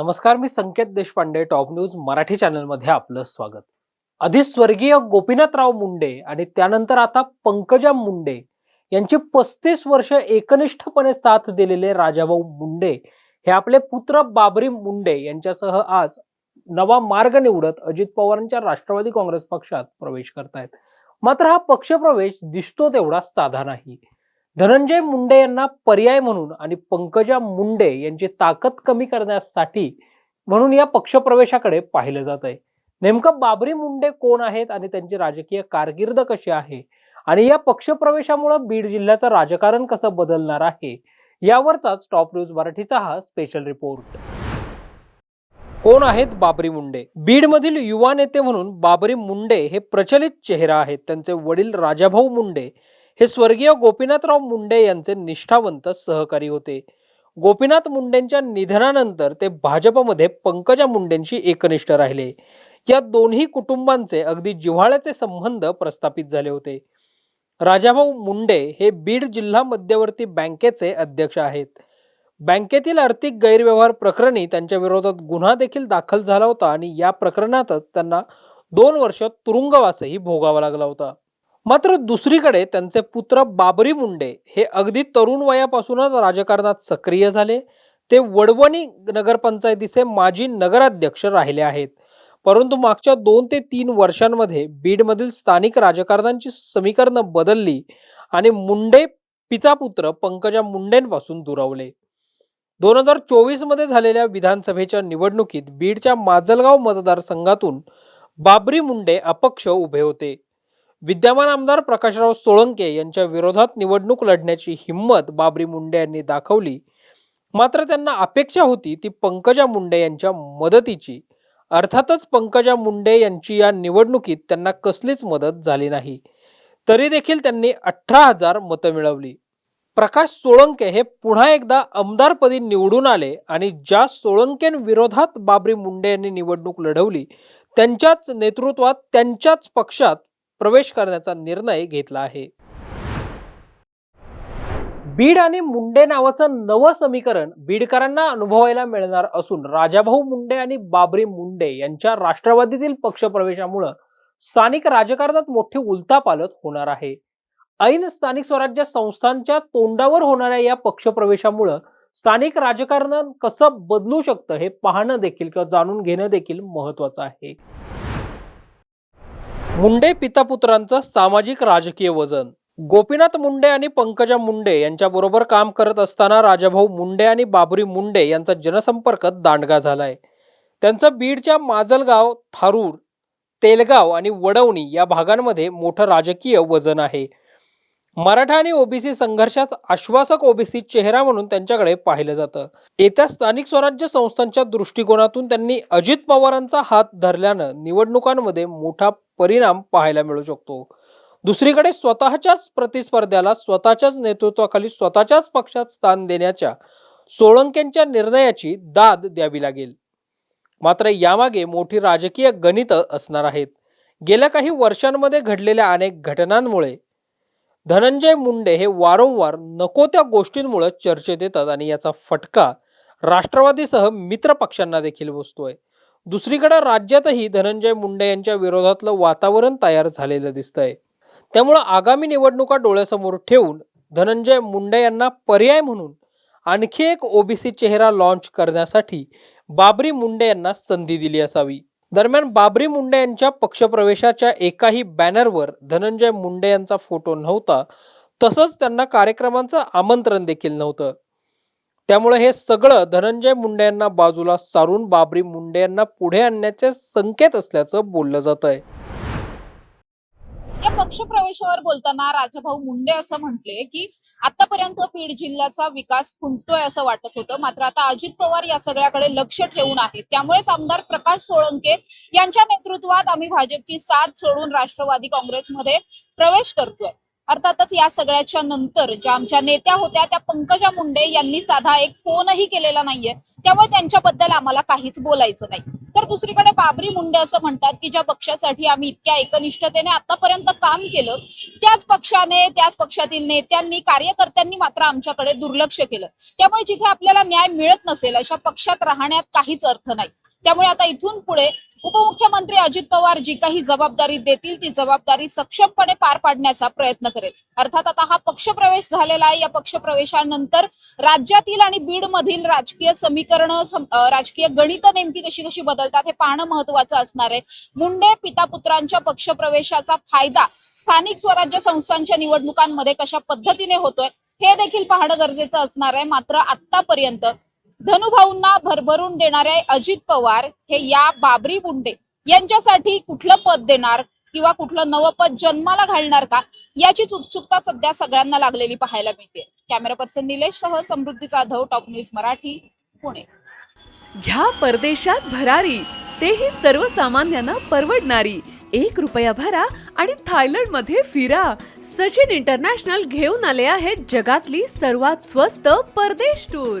नमस्कार मी Sanket Deshpande top news Marathi चॅनलमध्ये आपलं स्वागत. आधी स्वर्गीय गोपीनाथराव मुंडे आणि त्यानंतर आता पंकजा मुंडे यांची पस्तीस वर्ष एकनिष्ठपणे साथ दिलेले राजाभाऊ मुंडे हे आपले पुत्र बाबरी मुंडे यांच्यासह आज नवा मार्ग निवडत अजित पवारांच्या राष्ट्रवादी काँग्रेस पक्षात प्रवेश करतायत. मात्र हा पक्षप्रवेश दिसतो तेवढा साधा नाही. धनंजय मुंडे यांना पर्याय म्हणून आणि पंकजा मुंडे यांची ताकद कमी करण्यासाठी म्हणून या पक्षप्रवेशाकडे पाहिलं जात आहे. नेमकं बाबरी मुंडे कोण आहेत आणि त्यांची राजकीय कारकीर्द कशी आहे? आणि या पक्षप्रवेशामुळे बीड जिल्ह्याचं राजकारण कसं बदलणार आहे? यावरचाच टॉप न्यूज मराठीचा हा स्पेशल रिपोर्ट. कोण आहेत बाबरी मुंडे? बीडमधील युवा नेते म्हणून बाबरी मुंडे हे प्रचलित चेहरा आहेत. त्यांचे वडील राजाभाऊ मुंडे हे स्वर्गीय गोपीनाथराव मुंडे यांचे निष्ठावंत सहकारी होते. गोपीनाथ मुंडेंच्या निधनानंतर ते भाजपमध्ये पंकजा मुंडेंशी एकनिष्ठ राहिले. या दोन्ही कुटुंबांचे अगदी जिव्हाळ्याचे संबंध प्रस्थापित झाले होते. राजाभाऊ मुंडे हे बीड जिल्हा मध्यवर्ती बँकेचे अध्यक्ष आहेत. बँकेतील आर्थिक गैरव्यवहार प्रकरणी त्यांच्या विरोधात गुन्हा देखील दाखल झाला होता आणि या प्रकरणातच त्यांना दोन वर्ष तुरुंगवासही भोगावा लागला होता. मात्र दुसरीकडे त्यांचे पुत्र बाबरी मुंडे हे अगदी तरुण वयापासूनच राजकारणात सक्रिय झाले. ते वडवणी नगरपंचायतीचे माजी नगराध्यक्ष राहिले आहेत. परंतु मागच्या दोन ते तीन वर्षांमध्ये बीडमधील स्थानिक राजकारणांची समीकरणं बदलली आणि मुंडे पिता पुत्र पंकजा मुंडेंपासून दुरावले. दोन हजार चोवीसमध्ये झालेल्या विधानसभेच्या निवडणुकीत बीडच्या माजलगाव मतदारसंघातून बाबरी मुंडे अपक्ष उभे होते. विद्यमान आमदार प्रकाशराव सोळंके यांच्या विरोधात निवडणूक लढण्याची हिंमत बाबरी मुंडे यांनी दाखवली. मात्र त्यांना अपेक्षा होती ती पंकजा मुंडे यांच्या मदतीची. अर्थातच पंकजा मुंडे यांची या निवडणुकीत त्यांना कसलीच मदत झाली नाही. तरी देखील त्यांनी अठरा हजार मतं मिळवली. प्रकाश सोळंके हे पुन्हा एकदा आमदारपदी निवडून आले आणि ज्या सोळंकेंविरोधात बाबरी मुंडे यांनी निवडणूक लढवली त्यांच्याच नेतृत्वात त्यांच्याच पक्षात प्रवेश करण्याचा निर्णय घेतला आहे. बीड आणि मुंडे नावाचं नवं समीकरण बीडकरांना अनुभवायला मिळणार असून राजाभाऊ मुंडे आणि बाबरी मुंडे यांच्या राष्ट्रवादीतील पक्षप्रवेशामुळं स्थानिक राजकारणात मोठी उलतापालत होणार आहे. ऐन स्थानिक स्वराज्य संस्थांच्या तोंडावर होणाऱ्या या पक्षप्रवेशामुळं स्थानिक राजकारण कसं बदलू शकतं हे पाहणं देखील किंवा जाणून घेणं देखील महत्वाचं आहे. मुंडे पिता पुत्रांचं सामाजिक राजकीय वजन. गोपीनाथ मुंडे आणि पंकजा मुंडे यांच्याबरोबर काम करत असताना राजाभाऊ मुंडे आणि बाबरी मुंडे यांचा जनसंपर्क दांडगा झालाय. त्यांचं बीडच्या माजलगाव थारूर तेलगाव आणि वडवणी या भागांमध्ये मोठं राजकीय वजन आहे. मराठा आणि ओबीसी संघर्षात आश्वासक ओबीसी चेहरा म्हणून त्यांच्याकडे पाहिलं जातं. येत्या स्थानिक स्वराज्य संस्थांच्या दृष्टिकोनातून त्यांनी अजित पवारांचा हात धरल्यानं निवडणुकांमध्ये मोठा परिणाम पाहायला मिळू शकतो. दुसरीकडे स्वतःच्याच प्रतिस्पर्ध्याला स्वतःच्याच नेतृत्वाखाली स्वतःच्याच पक्षात स्थान देण्याच्या सोळंकेंच्या निर्णयाची दाद द्यावी लागेल. मात्र यामागे मोठी राजकीय गणितं असणार आहेत. गेल्या काही वर्षांमध्ये घडलेल्या अनेक घटनांमुळे धनंजय मुंडे हे वारंवार नको त्या गोष्टींमुळे चर्चेत येतात आणि याचा फटका राष्ट्रवादीसह मित्र पक्षांना देखील बसतोय. दुसरीकडे राज्यातही धनंजय मुंडे यांच्या विरोधातलं वातावरण तयार झालेलं दिसतंय. त्यामुळं आगामी निवडणुका डोळ्यासमोर ठेवून धनंजय मुंडे यांना पर्याय म्हणून आणखी एक ओबीसी चेहरा लॉन्च करण्यासाठी बाबरी मुंडे यांना संधी दिली असावी. दरम्यान बाबरी मुंडे यांच्या पक्षप्रवेशाच्या एकाही बॅनरवर धनंजय मुंडे यांचा फोटो नव्हता. तसंच त्यांना कार्यक्रमांचं आमंत्रण देखील नव्हतं. त्यामुळे हे सगळं धनंजय मुंडे यांना बाजूला सारून बाबरी मुंडे यांना पुढे आणण्याचे संकेत असल्याचं बोललं जात आहे या पक्षप्रवेशावर बोलताना राजाभाऊ मुंडे असं म्हटले की आतापर्यंत बीड जिल्ह्याचा विकास खुंटतोय असं वाटत होतं. मात्र आता अजित पवार या सगळ्याकडे लक्ष ठेवून आहेत. त्यामुळेच आमदार प्रकाश सोळंके यांच्या नेतृत्वात आम्ही भाजपची साथ सोडून राष्ट्रवादी काँग्रेसमध्ये प्रवेश करतोय. अर्थातच या सगळ्याच्या नंतर ज्या आमच्या नेत्या होत्या त्या पंकजा मुंडे यांनी साधा एक फोनही केलेला नाहीये. त्यामुळे त्यांच्याबद्दल आम्हाला काहीच बोलायचं नाही. तर दुसरीकडे बाबरी मुंडे असं म्हणतात की ज्या पक्षासाठी आम्ही इतक्या एकनिष्ठतेने आतापर्यंत काम केलं त्याच पक्षाने त्याच पक्षातील नेत्यांनी कार्यकर्त्यांनी मात्र आमच्याकडे दुर्लक्ष केलं. त्यामुळे जिथे आपल्याला न्याय मिळत नसेल अशा पक्षात राहण्यात काहीच अर्थ नाही. त्यामुळे आता इथून पुढे उपमुख्यमंत्री अजित पवार जी काही जबाबदारी देतील ती जबाबदारी सक्षमपणे पार पाडण्याचा प्रयत्न करेल. अर्थात आता हा पक्षप्रवेश झालेला आहे. या पक्षप्रवेशानंतर राज्यातील आणि बीड मधील राजकीय समीकरण राजकीय गणित नेमकी कशी कशी बदलतात हे पाहणं महत्वाचं असणार आहे. मुंडे पिता पुत्रांच्या पक्षप्रवेशाचा फायदा स्थानिक स्वराज्य संस्थांच्या निवडणुकांमध्ये कशा पद्धतीने होतोय हे देखील पाहणं गरजेचं असणार आहे. मात्र आतापर्यंत धनुभाऊंना भरभरून देणारे अजित पवार हे या बाबरी मुंडे यांच्यासाठी कुठलं पद देणार किंवा कुठलं नवं पद जन्माला घालणार का? याचीच उत्सुकता सध्या सगळ्यांना लागलेली पाहायला मिळते. कॅमेरा पर्सन निलेश सह समृद्धी जाधव टॉप न्यूज मराठी पुणे. घ्या परदेशात भरारी. तेही सर्वसामान्यांना परवडणारी. एक रुपया भरा आणि थायलंडमध्ये फिरा. सचिन इंटरनॅशनल घेऊन आले आहेत जगातली सर्वात स्वस्त परदेश टूर.